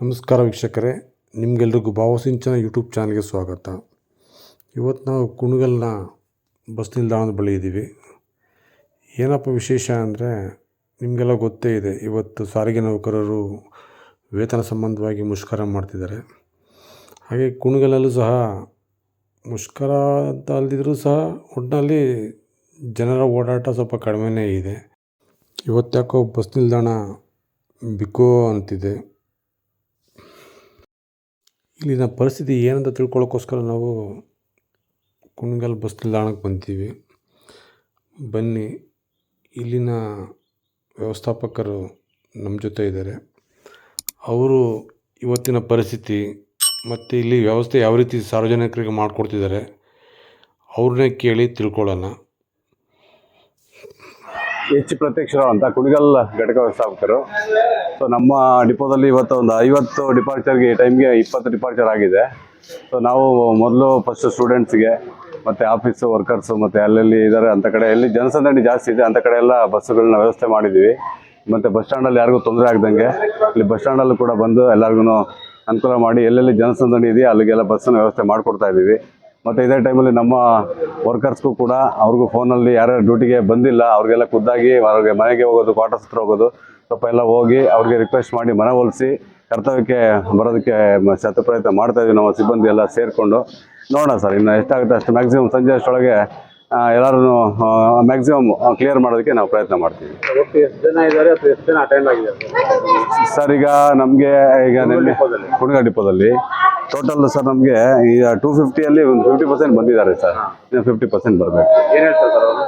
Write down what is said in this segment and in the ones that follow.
ನಮಸ್ಕಾರ ವೀಕ್ಷಕರೇ, ನಿಮಗೆಲ್ರಿಗೂ ಭಾವಸಿಂಚನ ಯೂಟ್ಯೂಬ್ ಚಾನಲ್ಗೆ ಸ್ವಾಗತ. ಇವತ್ತು ನಾವು ಕುಣಗಲ್ನ ಬಸ್ ನಿಲ್ದಾಣದ ಬಳಿ ಇದ್ದೀವಿ. ಏನಪ್ಪ ವಿಶೇಷ ಅಂದರೆ ನಿಮಗೆಲ್ಲ ಗೊತ್ತೇ ಇದೆ, ಇವತ್ತು ಸಾರಿಗೆ ನೌಕರರು ವೇತನ ಸಂಬಂಧವಾಗಿ ಮುಷ್ಕರ ಮಾಡ್ತಿದ್ದಾರೆ. ಹಾಗೆ ಕುಣಗಲಲ್ಲೂ ಸಹ ಮುಷ್ಕರ ಅಂತ ಅಲ್ದಿದ್ರೂ ಸಹ ಒಟ್ಟಿನಲ್ಲಿ ಜನರ ಓಡಾಟ ಸ್ವಲ್ಪ ಕಡಿಮೆನೇ ಇದೆ. ಇವತ್ತ್ಯಾಕೋ ಬಸ್ ನಿಲ್ದಾಣ ಬಿಕೋ ಅಂತಿದೆ. ಇಲ್ಲಿನ ಪರಿಸ್ಥಿತಿ ಏನಂತ ತಿಳ್ಕೊಳ್ಳೋಕ್ಕೋಸ್ಕರ ನಾವು ಕುಣಗಲ್ ಬಸ್ ನಿಲ್ದಾಣಕ್ಕೆ ಬಂದಿದ್ದೀವಿ ಬನ್ನಿ, ಇಲ್ಲಿನ ವ್ಯವಸ್ಥಾಪಕರು ನಮ್ಮ ಜೊತೆ ಇದ್ದಾರೆ. ಅವರು ಇವತ್ತಿನ ಪರಿಸ್ಥಿತಿ ಮತ್ತು ಇಲ್ಲಿ ವ್ಯವಸ್ಥೆ ಯಾವ ರೀತಿ ಸಾರ್ವಜನಿಕರಿಗೆ ಮಾಡಿಕೊಡ್ತಿದ್ದಾರೆ, ಅವ್ರನ್ನೇ ಕೇಳಿ ತಿಳ್ಕೊಳ್ಳೋಣ. ಎಚ್ ಪ್ರತ್ಯಕ್ಷರಾವ್ ಅಂತ ಕುಣಿಗಲ್ ಘಟಕ ವ್ಯವಸ್ಥಾಪಕರು. ಸೊ ನಮ್ಮ ಡಿಪೋದಲ್ಲಿ ಇವತ್ತು ಒಂದು ಐವತ್ತು ಡಿಪಾರ್ಚರ್ಗೆ ಈ ಟೈಮ್ಗೆ ಇಪ್ಪತ್ತು ಡಿಪಾರ್ಚರ್ ಆಗಿದೆ. ಸೊ ನಾವು ಮೊದಲು ಫಸ್ಟ್ ಸ್ಟೂಡೆಂಟ್ಸ್ಗೆ ಮತ್ತು ಆಫೀಸು ವರ್ಕರ್ಸು ಮತ್ತು ಅಲ್ಲಲ್ಲಿ ಇದ್ದಾರೆ ಅಂಥ ಕಡೆ ಎಲ್ಲಿ ಜನಸಂದಣಿ ಜಾಸ್ತಿ ಇದೆ ಅಂಥ ಕಡೆ ಎಲ್ಲ ಬಸ್ಸುಗಳನ್ನ ವ್ಯವಸ್ಥೆ ಮಾಡಿದ್ದೀವಿ. ಮತ್ತು ಬಸ್ ಸ್ಟ್ಯಾಂಡಲ್ಲಿ ಯಾರಿಗೂ ತೊಂದರೆ ಆಗ್ದಂಗೆ, ಇಲ್ಲಿ ಬಸ್ ಸ್ಟ್ಯಾಂಡಲ್ಲೂ ಕೂಡ ಬಂದು ಎಲ್ಲರಿಗೂ ಅನುಕೂಲ ಮಾಡಿ, ಎಲ್ಲೆಲ್ಲಿ ಜನಸಂದಣಿ ಇದೆಯೋ ಅಲ್ಲಿಗೆಲ್ಲ ಬಸ್ಸನ್ನು ವ್ಯವಸ್ಥೆ ಮಾಡಿಕೊಡ್ತಾ ಇದ್ದೀವಿ. ಮತ್ತು ಇದೇ ಟೈಮಲ್ಲಿ ನಮ್ಮ ವರ್ಕರ್ಸ್ಗೂ ಕೂಡ ಅವ್ರಿಗೂ ಫೋನಲ್ಲಿ ಯಾರ್ಯಾರು ಡ್ಯೂಟಿಗೆ ಬಂದಿಲ್ಲ ಅವ್ರಿಗೆಲ್ಲ ಖುದ್ದಾಗಿ ಅವ್ರಿಗೆ ಮನೆಗೆ ಹೋಗೋದು ಕ್ವಾರ್ಟರ್ಸ್ ಹತ್ರ ಹೋಗೋದು ಸ್ವಲ್ಪ ಎಲ್ಲ ಹೋಗಿ ಅವ್ರಿಗೆ ರಿಕ್ವೆಸ್ಟ್ ಮಾಡಿ ಮನೆ ಒಲಿಸಿ ಕರ್ತವ್ಯಕ್ಕೆ ಬರೋದಕ್ಕೆ ಶತ ಪ್ರಯತ್ನ ಮಾಡ್ತಾ ಇದೀವಿ ನಮ್ಮ ಸಿಬ್ಬಂದಿ ಎಲ್ಲ ಸೇರಿಕೊಂಡು. ನೋಡೋಣ ಸರ್ ಇನ್ನು ಎಷ್ಟಾಗುತ್ತೆ ಅಷ್ಟು ಮ್ಯಾಕ್ಸಿಮಮ್ ಸಂಜೆ ಅಷ್ಟೊಳಗೆ ಎಲ್ಲರೂ ಮ್ಯಾಕ್ಸಿಮಮ್ ಕ್ಲಿಯರ್ ಮಾಡೋದಕ್ಕೆ ನಾವು ಪ್ರಯತ್ನ ಮಾಡ್ತೀವಿ. ಸರ್ ಈಗ ನಮಗೆ ಈಗ ನಿನ್ನೆ ಕುಣಗಾ ಡಿಪೋದಲ್ಲಿ ಟೋಟಲ್ ಸರ್ ನಮಗೆ ಈಗ ಟೂ ಫಿಫ್ಟಿಯಲ್ಲಿ ಒಂದು ಫಿಫ್ಟಿ ಪರ್ಸೆಂಟ್ ಬಂದಿದ್ದಾರೆ ಸರ್ ಇನ್ನು ಫಿಫ್ಟಿ ಪರ್ಸೆಂಟ್ ಬರಬೇಕು. ಏನು ಹೇಳ್ತಾರೆ ಸರ್ ಅವರು?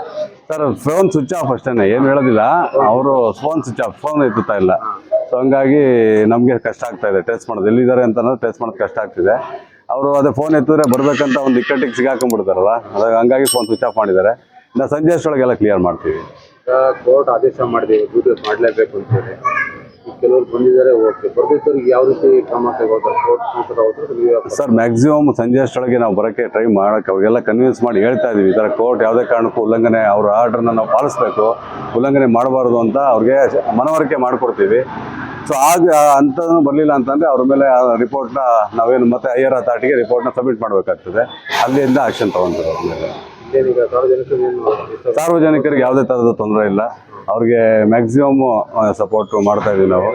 ಸರ್ ಫೋನ್ ಸ್ವಿಚ್ ಆಫ್ ಅಷ್ಟೇ ಏನು ಹೇಳೋದಿಲ್ಲ. ಅವರು ಫೋನ್ ಸ್ವಿಚ್ ಆಫ್ ಫೋನ್ ಎತ್ತುತ್ತಾ ಇಲ್ಲ. ಸೊ ಹಂಗಾಗಿ ನಮಗೆ ಕಷ್ಟ ಆಗ್ತಾ ಇದೆ. ಟೆಸ್ಟ್ ಮಾಡೋದು. ಎಲ್ಲಿದ್ದಾರೆ ಅಂತಂದ್ರೆ ಟೆಸ್ಟ್ ಮಾಡೋದು ಕಷ್ಟ ಆಗ್ತಿದೆ. ಅವರು ಅದೇ ಫೋನ್ ಎತ್ತಿದ್ರೆ ಬರಬೇಕಂತ ಒಂದು ಇಕ್ಕಟ್ಟಿಗೆ ಸಿಗಾಕೊಂಡ್ಬಿಡ್ತಾರಲ್ಲ. ಅದಾಗ ಹಂಗಾಗಿ ಫೋನ್ ಸ್ವಿಚ್ ಆಫ್ ಮಾಡಿದ್ದಾರೆ. ಇನ್ನು ಸಂಜೆ ಅಷ್ಟೊಳಗೆಲ್ಲ ಕ್ಲಿಯರ್ ಮಾಡ್ತೀವಿ. ಕೋರ್ಟ್ ಆದೇಶ ಮಾಡಿದೀವಿ ಡ್ಯೂಟಿ ಮಾಡಲೇಬೇಕು ಅಂತೇಳಿ. ಕೆಲವರು ಬಂದಿದ್ದಾರೆ, ಓಕೆ. ಬರ್ದಿದ್ದವ್ರಿಗೆ ಯಾವ ರೀತಿ ಕ್ರಮ ತಗೋತಾರೆ ಸರ್ ಮ್ಯಾಕ್ಸಿಮಮ್ ಸಂಜೆ ಅಷ್ಟೊಳಗೆ ನಾವು ಬರೋಕ್ಕೆ ಟ್ರೈ ಮಾಡೋಕ್ಕೆ ಅವಾಗೆಲ್ಲ ಕನ್ವಿನ್ಸ್ ಮಾಡಿ ಹೇಳ್ತಾ ಇದೀವಿ ಈ ಥರ ಕೋರ್ಟ್ ಯಾವುದೇ ಕಾರಣಕ್ಕೂ ಉಲ್ಲಂಘನೆ, ಅವ್ರ ಆರ್ಡ್ರನ್ನ ನಾವು ಪಾಲಿಸ್ಬೇಕು, ಉಲ್ಲಂಘನೆ ಮಾಡಬಾರ್ದು ಅಂತ ಅವ್ರಿಗೆ ಮನವರಿಕೆ ಮಾಡಿಕೊಡ್ತೀವಿ. ಸೊ ಆಗ ಅಂಥದ್ದು ಬರಲಿಲ್ಲ ಅಂತಂದರೆ ಅವ್ರ ಮೇಲೆ ಆ ರಿಪೋರ್ಟ್ನ ನಾವೇನು ಮತ್ತೆ ಹೈಯರ್ ಅಥಾರಿಟಿಗೆ ರಿಪೋರ್ಟ್ನ ಸಬ್ಮಿಟ್ ಮಾಡಬೇಕಾಗ್ತದೆ. ಅಲ್ಲಿಂದ ಆಕ್ಷನ್ ತೊಗೊಂತಾರೆ ಅವ್ರ ಮೇಲೆ ಸಾರ್ವಜನಿಕರಿಗೆ ಯಾವುದೇ ಥರದ ತೊಂದರೆ ಇಲ್ಲ. ಅವ್ರಿಗೆ ಮ್ಯಾಕ್ಸಿಮಮ್ ಸಪೋರ್ಟ್ ಮಾಡ್ತಾ ಇದೀವಿ ನಾವು.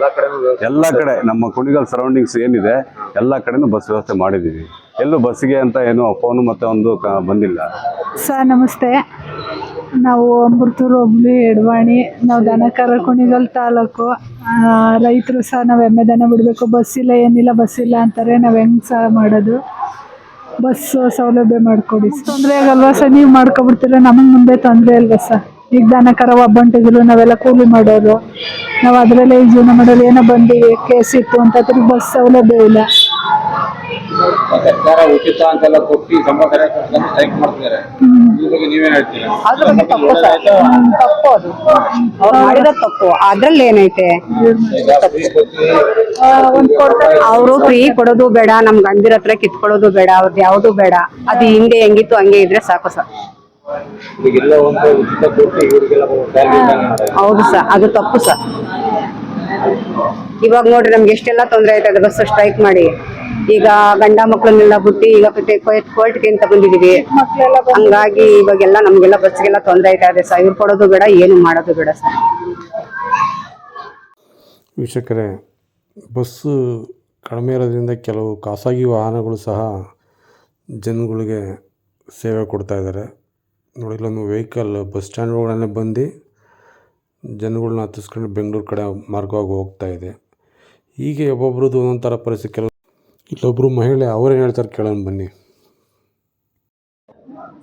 ಎಲ್ಲ ಕಡೆ ನಮ್ಮ ಕುಣಿಗಲ್ ಸರೌಂಡಿಂಗ್ಸ್ ಏನಿದೆ ಎಲ್ಲ ಕಡೆನೂ ಬಸ್ ವ್ಯವಸ್ಥೆ ಮಾಡಿದ್ದೀವಿ ಎಲ್ಲೂ ಬಸ್ಸಿಗೆ ಅಂತ ಏನು ಫೋನು ಮತ್ತೆ ಒಂದು ಬಂದಿಲ್ಲ. ಸರ್ ನಮಸ್ತೆ. ನಾವು ಅಮೃತೂರು ಹುಬ್ಳಿ ಎಡವಾಣಿ ನಾವು ದನಕರ ಕುಣಿಗಲ್ ತಾಲೂಕು. ರೈತರು ಸಹ ನಾವು ಎಮ್ಮೆ ದನ ಬಿಡಬೇಕು ಬಸ್ ಇಲ್ಲ ಏನಿಲ್ಲ ಬಸ್ ಇಲ್ಲ ಅಂತಾರೆ. ನಾವು ಹೆಂಗೆ ಸಹ ಮಾಡೋದು? ಬಸ್ ಸೌಲಭ್ಯ ಮಾಡಿಕೊಡಿ ತೊಂದರೆ ಆಗಲ್ವಾ ಸರ್? ನೀವು ಮಾಡ್ಕೊಬಿಡ್ತೀರ ನಮಗೆ ಮುಂದೆ ತೊಂದರೆ ಅಲ್ವಾ ಸರ್? ಈಗ ದಾನ ಕರ ಒಬ್ಬಂಟಿಗಳು ನಾವೆಲ್ಲ ಕೂಲಿ ಮಾಡೋರು ನಾವು ಅದರಲ್ಲೇ ಜೀವನ ಮಾಡೋದು. ಏನೋ ಬಂದೀವಿ ಕೇಸ್ ಇತ್ತು ಅಂತ ಬಸ್ ಸೌಲಭ್ಯ ಇಲ್ಲ. ಸರ್ಕಾರ ಉಚಿತ ಅಂತೆಲ್ಲ ಕೊಟ್ಟು ಸಂಬಳ ಸರಿಯಾಗಿ ಸ್ಟ್ರೈಕ್ ಮಾಡ್ತಿದ್ದಾರೆ. ಇದ್ರ ಬಗ್ಗೆ ನೀವೇನ್ ಹೇಳ್ತೀರಾ? ಅದ್ರ ಬಗ್ಗೆ ತಪ್ಪು ಸರ್. ಹ್ಮ್, ತಪ್ಪು ಅದು. ಅವ್ರು ಮಾಡಿರೋ ತಪ್ಪು. ಅದ್ರಲ್ಲಿ ಏನೈತೆ? ಅವರು ಫ್ರೀ ಕೊಡೋದು ಬೇಡ ನಮ್ ಗಂಡಿರ ಹತ್ರ ಕಿತ್ಕೊಳ್ಳೋದು ಬೇಡ ಅವ್ರದ್ದು ಯಾವ್ದು ಬೇಡ. ಅದು ಹಿಂದೆ ಹೆಂಗಿತ್ತು ಹಂಗೆ ಇದ್ರೆ ಸಾಕು ಸರ್. ಈಗೆಲ್ಲ ಒಂದು ಉಚಿತ ಕೊಟ್ಟು ಇವರಿಗೆಲ್ಲ ಸ್ಯಾಲ್ರಿ ಹೌದು ಸರ್. ಅದು ತಪ್ಪು ಸರ್. ಇವಾಗ ನೋಡ್ರಿ ನಮ್ಗೆ ಎಷ್ಟೆಲ್ಲ ತೊಂದರೆ ಆಯ್ತದೆ ಬಸ್ ಸ್ಟ್ರೈಕ್ ಮಾಡಿ. ಈಗ ಗಂಡ ಮಕ್ಕಳನ್ನೆಲ್ಲ ಬಿಟ್ಟು ಈಗ ಕೋರ್ಟ್ಗೆ ಅಂತ ಬಂದಿದೀವಿ. ಹಂಗಾಗಿ ಇವಾಗೆಲ್ಲ ನಮ್ಗೆಲ್ಲ ಬಸ್ಗೆಲ್ಲ ತೊಂದರೆ ಆಯ್ತಾ ಇದೆ ಸರ್. ಇವ್ರು ಕೊಡೋದು ಬೇಡ, ಏನು ಮಾಡೋದು ಬೇಡ ಸರ್. ವೀಕ್ಷಕರೇ ಬಸ್ಸು ಕಡಿಮೆ ಇರೋದ್ರಿಂದ ಕೆಲವು ಖಾಸಗಿ ವಾಹನಗಳು ಸಹ ಜನಗಳಿಗೆ ಸೇವೆ ಕೊಡ್ತಾ ಇದ್ದಾರೆ. ನೋಡಿ, ಇಲ್ಲೊಂದು ವೆಹಿಕಲ್ ಬಸ್ ಸ್ಟ್ಯಾಂಡ್ ಒಳಗಡೆ ಬಂದು ಜನಗಳನ್ನ ಹತ್ತಿಸ್ಕೊಂಡು ಬೆಂಗಳೂರು ಕಡೆ ಮಾರ್ಗವಾಗಿ ಹೋಗ್ತಾ ಇದೆ. ಹೀಗೆ ಒಬ್ಬೊಬ್ರದ್ದು ಒಂದೊಂದು ಥರ ಪರಿಸ್ಥಿತಿ ಕೆಲವು ಇಲ್ಲೊಬ್ಬರು ಮಹಿಳೆ ಅವರೇನು ಹೇಳ್ತಾರೆ ಕೇಳೋಣ ಬನ್ನಿ.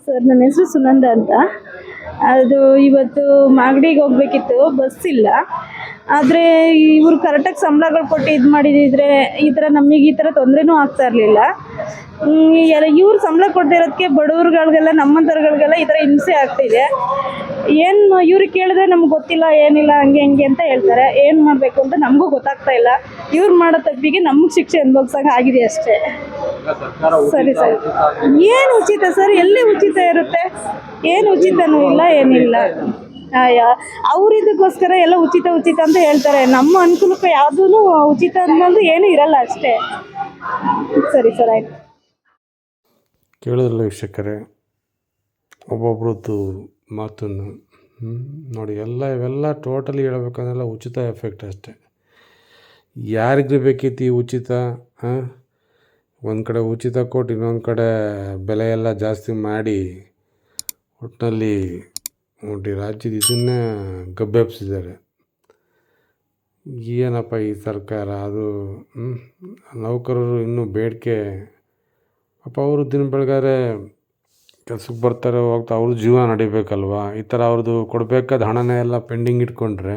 ಸರ್, ನನ್ನ ಹೆಸರು ಸುನಂದ ಅಂತ. ಅದು ಇವತ್ತು ಮಾಗಡಿಗೆ ಹೋಗ್ಬೇಕಿತ್ತು ಬಸ್ ಇಲ್ಲ. ಆದರೆ ಇವರು ಕರೆಕ್ಟಾಗಿ ಸಂಬಳಗಳು ಕೊಟ್ಟು ಇದು ಮಾಡಿದಿದ್ರೆ ಈ ಥರ ನಮಗೆ ಈ ಥರ ತೊಂದರೆನೂ ಆಗ್ತಾ ಇರಲಿಲ್ಲ. ಇವ್ರು ಸಂಬಳ ಕೊಡ್ತಿರೋದಕ್ಕೆ ಬಡವ್ರುಗಳಿಗೆಲ್ಲ ನಮ್ಮಂಥವ್ರುಗಳಿಗೆಲ್ಲ ಈ ಥರ ಹಿಂಸೆ ಆಗ್ತಿದೆ. ಏನು ಇವ್ರಿಗೆ ಕೇಳಿದ್ರೆ ನಮ್ಗೆ ಗೊತ್ತಿಲ್ಲ, ಏನಿಲ್ಲ, ಹಂಗೆ ಹಂಗೆ ಅಂತ ಹೇಳ್ತಾರೆ. ಏನು ಮಾಡಬೇಕು ಅಂತ ನಮಗೂ ಗೊತ್ತಾಗ್ತಾ ಇಲ್ಲ. ಇವ್ರು ಮಾಡೋ ತಪ್ಪಿಗೆ ನಮ್ಗೆ ಶಿಕ್ಷೆ ಅನುಭವಿಸಂಗೆ ಆಗಿದೆ ಅಷ್ಟೇ. ಸರಿ ಸರಿ. ಏನು ಉಚಿತ ಸರ್? ಎಲ್ಲಿ ಉಚಿತ ಇರುತ್ತೆ? ಏನು ಉಚಿತನೂ ಇಲ್ಲ, ಏನಿಲ್ಲ. ಅವ್ರಿದಕ್ಕೋಸ್ಕರ ಎಲ್ಲ ಉಚಿತ ಉಚಿತ ಅಂತ ಹೇಳ್ತಾರೆ. ನಮ್ಮ ಅನುಕೂಲಕ್ಕೆ ಯಾವುದೂ ಉಚಿತ ಅನ್ನೋದು ಏನೂ ಇರಲ್ಲ ಅಷ್ಟೇ. ಸರಿ, ಸರ್, ಆಯ್ತು. ಕೇಳಿದ್ರಲ್ಲ ವೀಕ್ಷಕರೇ, ಒಬ್ಬೊಬ್ರದ್ದು ಮಾತನ್ನು? ನೋಡಿ ಎಲ್ಲ ಇವೆಲ್ಲ ಟೋಟಲಿ ಹೇಳ್ಬೇಕಂದ್ರೆಲ್ಲ ಉಚಿತ ಎಫೆಕ್ಟ್ ಅಷ್ಟೇ ಯಾರಿಗೆ ಬೇಕಿತ್ತು ಈ ಉಚಿತ ಒಂದು ಕಡೆ ಉಚಿತ ಕೊಟ್ಟು ಇನ್ನೊಂದು ಕಡೆ ಬೆಲೆ ಎಲ್ಲ ಜಾಸ್ತಿ ಮಾಡಿ ಒಟ್ಟಿನಲ್ಲಿ ನೋಡಿ ರಾಜ್ಯದ ಇದನ್ನೇ ಗಬ್ಬೆಬ್ಸಿದ್ದಾರೆ ಏನಪ್ಪ ಈ ಸರ್ಕಾರ, ಅದು? ನೌಕರರು ಇನ್ನೂ ಬೇಡಿಕೆ ಪಾಪ ಅವರು ದಿನ ಬೆಳಗಾರೆ ಕೆಲ್ಸಕ್ಕೆ ಬರ್ತಾರೆ, ಹೋಗ್ತಾ ಅವ್ರ ಜೀವನ ನಡಿಬೇಕಲ್ವಾ? ಈ ಥರ ಅವ್ರದ್ದು ಕೊಡಬೇಕಾದ ಹಣನೇ ಎಲ್ಲ ಪೆಂಡಿಂಗ್ ಇಟ್ಕೊಂಡ್ರೆ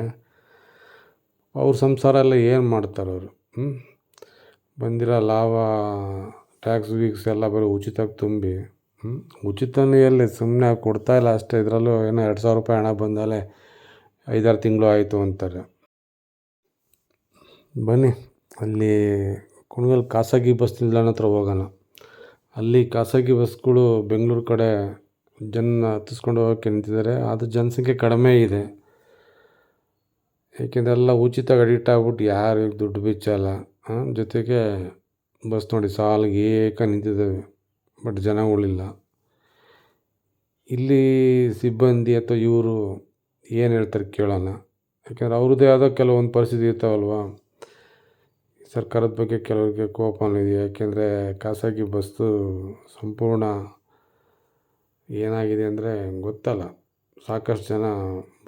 ಅವ್ರ ಸಂಸಾರ ಎಲ್ಲ ಏನು ಮಾಡ್ತಾರೆ ಅವರು? ಹ್ಞೂ ಬಂದಿರೋ ಲಾಭ ಟ್ಯಾಕ್ಸ್ ಗೀಕ್ಸ್ ಎಲ್ಲ ಬರೀ ಉಚಿತಕ್ಕೆ ತುಂಬಿ ಉಚಿತನೂ ಎಲ್ಲಿ? ಸುಮ್ಮನೆ ಕೊಡ್ತಾ ಇಲ್ಲ ಅಷ್ಟೇ. ಇದರಲ್ಲೂ ಏನೋ ಎರಡು ಸಾವಿರ ರೂಪಾಯಿ ಹಣ ಬಂದಲೇ ಐದಾರು ತಿಂಗಳು ಆಯಿತು ಅಂತಾರೆ. ಬನ್ನಿ, ಅಲ್ಲಿ ಕುಣಗಲ್ ಖಾಸಗಿ ಬಸ್ ನಿಲ್ದಾಣ ಹತ್ರ ಹೋಗೋಣ. ಅಲ್ಲಿ ಖಾಸಗಿ ಬಸ್ಗಳು ಬೆಂಗಳೂರು ಕಡೆ ಜನ ಹತ್ತಿಸ್ಕೊಂಡು ಹೋಗೋಕ್ಕೆ ನಿಂತಿದ್ದಾರೆ. ಅದು ಜನಸಂಖ್ಯೆ ಕಡಿಮೆ ಇದೆ. ಏಕೆಂದರೆ ಎಲ್ಲ ಉಚಿತ ಅಡಿಕ್ಟ್ ಆಗ್ಬಿಟ್ಟು ಯಾರು ದುಡ್ಡು ಬಿಚ್ಚಲ್ಲ ಜೊತೆಗೆ ಬಸ್ ನೋಡಿ ಸಾಲಿಗೆ ಏಕ ನಿಂತಿದ್ದಾವೆ, ಬಟ್ ಜನಗಳಿಲ್ಲ. ಇಲ್ಲಿ ಸಿಬ್ಬಂದಿ ಅಥವಾ ಇವರು ಏನು ಹೇಳ್ತಾರೆ ಕೇಳೋಣ. ಯಾಕೆಂದರೆ ಅವ್ರದ್ದೇ ಆದ ಕೆಲವೊಂದು ಪರಿಸ್ಥಿತಿ ಇರ್ತಾವಲ್ವ? ಸರ್ಕಾರದ ಬಗ್ಗೆ ಕೆಲವರಿಗೆ ಕೋಪನೂ ಇದೆ ಯಾಕೆಂದರೆ ಖಾಸಗಿ ಬಸ್ಸು ಸಂಪೂರ್ಣ ಏನಾಗಿದೆ ಅಂದರೆ ಗೊತ್ತಲ್ಲ. ಸಾಕಷ್ಟು ಜನ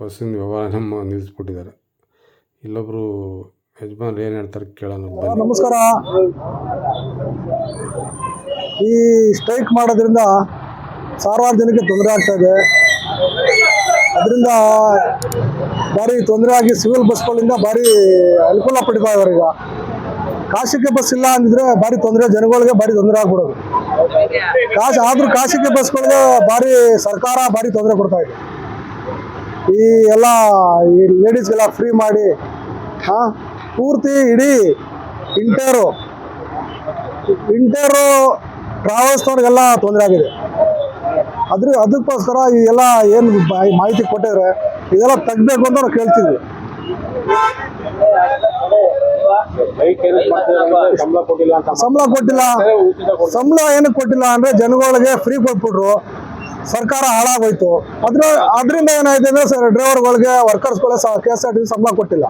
ಬಸ್ಸಿನ ವ್ಯವಹಾರ ನಮ್ಮ ನಿಲ್ಲಿಸ್ಬಿಟ್ಟಿದ್ದಾರೆ ಇಲ್ಲೊಬ್ಬರು ಯಜಮಾನ್ರು ಏನು ಹೇಳ್ತಾರೆ ಕೇಳೋಣ. ನಮಸ್ಕಾರ. ಈ ಸ್ಟ್ರೈಕ್ ಮಾಡೋದ್ರಿಂದ ಸಾವಿರಾರು ಜನಕ್ಕೆ ತೊಂದರೆ ಆಗ್ತಾ ಇದೆ. ಅದರಿಂದ ಭಾರಿ ತೊಂದರೆ ಆಗಿ ಸಿವಿಲ್ ಬಸ್ಗಳಿಂದ ಭಾರಿ ಅನುಕೂಲ ಪಡಿತಾ ಇದ್ದಾರೆ ಈಗ. ಖಾಸಗಿ ಬಸ್ ಇಲ್ಲ ಅಂದಿದ್ರೆ ಭಾರಿ ತೊಂದರೆ, ಜನಗಳಿಗೆ ಭಾರಿ ತೊಂದರೆ ಆಗ್ಬಿಡೋದು. ಕಾಶಿ ಆದ್ರೂ ಖಾಸಗಿ ಬಸ್ಗಳಿಗೆ ಭಾರಿ ಸರ್ಕಾರ ಭಾರಿ ತೊಂದರೆ ಕೊಡ್ತಾ ಇದೆ. ಈ ಎಲ್ಲ ಈ ಲೇಡೀಸ್ಗೆಲ್ಲ ಫ್ರೀ ಮಾಡಿ, ಹಾ? ಪೂರ್ತಿ ಇಡೀ ಇಂಟೇರು ಇಂಟೇರು ಟ್ರಾವೆಲ್ಸ್ನವ್ರಿಗೆಲ್ಲ ತೊಂದರೆ ಆಗಿದೆ. ಅದ್ರ ಅದಕ್ಕೋಸ್ಕರ ಈ ಎಲ್ಲ ಏನು ಮಾಹಿತಿ ಕೊಟ್ಟಿದ್ರೆ ಇದೆಲ್ಲ ತೆಗ್ಬೇಕು ಅಂತ ನಾವು ಕೇಳ್ತಿದ್ವಿ. ಸಂಬಳ ಕೊಟ್ಟಿಲ್ಲ. ಸಂಬಳ ಏನಕ್ಕೆ ಕೊಟ್ಟಿಲ್ಲ ಅಂದ್ರೆ ಜನಗಳಿಗೆ ಫ್ರೀ ಕೊಟ್ಬಿಟ್ರು. ಸರ್ಕಾರ ಹಾಳಾಗೋಯ್ತು. ಅದ್ರ ಅದರಿಂದ ಏನಾಯ್ತು ಅಂದ್ರೆ ಸರ್ ಡ್ರೈವರ್ಗಳಿಗೆ ವರ್ಕರ್ಸ್ಗಳೇ ಕೆ ಎಸ್ ಆರ್ ಟಿ ಸಂಬಳ ಕೊಟ್ಟಿಲ್ಲ.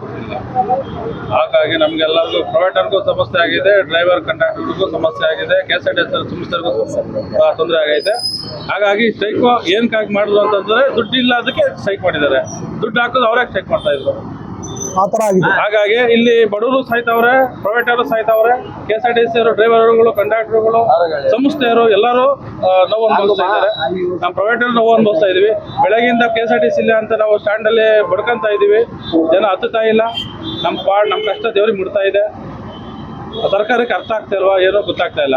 ಹಾಗಾಗಿ ನಮ್ಗೆಲ್ಲರಿಗೂ ಪ್ರೈವೇಟರ್ಗೂ ಸಮಸ್ಯೆ ಆಗಿದೆ ಡ್ರೈವರ್ ಕಂಡಕ್ಟರ್ಗೂ ಸಮಸ್ಯೆ ಆಗಿದೆ K S R T S ತೊಂದರೆ ಆಗೈತೆ. ಹಾಗಾಗಿ ಸ್ಟ್ರೈಕ್ ಏನಕ್ಕಾಗಿ ಮಾಡಿದ್ರು ಅಂತಂದ್ರೆ ದುಡ್ಡು ಇಲ್ಲ ಅದಕ್ಕೆ ಸ್ಟ್ರೈಕ್ ಮಾಡಿದ್ದಾರೆ. ದುಡ್ಡು ಹಾಕೋದು ಅವರೇ ಸ್ಟ್ರೈಕ್ ಮಾಡ್ತಾ ಇದ್ರು? ಆ ಥರ ಆಗಿದೆ. ಹಾಗಾಗಿ ಇಲ್ಲಿ ಬಡವರು ಸಾಯ್ತವ್ರೆ ಪ್ರೈವೇಟರು ಸಾಯ್ತವ್ರೆ K S R T C ಡ್ರೈವರ್ಗಳು ಕಂಡಕ್ಟರ್ಗಳು ಸಂಸ್ಥೆಯವರು ಎಲ್ಲರೂ ನೋವು ಅನುಭವಿಸ್ತಾ ಇದ್ದಾರೆ. ನಾವು ಅವರು ನೋವು ಅನುಭವಿಸ್ತಾ ಇದೀವಿ ಬೆಳಗಿಂದ K S R T C ಇಲ್ಲ ಅಂತ ನಾವು ಸ್ಟ್ಯಾಂಡಲ್ಲಿ ಬಡ್ಕೊಂತ ಇದೀವಿ ಜನ ಹತ್ತುತ್ತಾ ಇಲ್ಲ. ನಮ್ಮ ಪಾಡ್ ನಮ್ಮ ಕಷ್ಟ ದೇವ್ರಿಗೆ ಮುಡ್ತಾ ಇದೆ. ಸರ್ಕಾರಕ್ಕೆ ಅರ್ಥ ಆಗ್ತಾ ಇಲ್ವಾ ಏನೋ ಗೊತ್ತಾಗ್ತಾ ಇಲ್ಲ.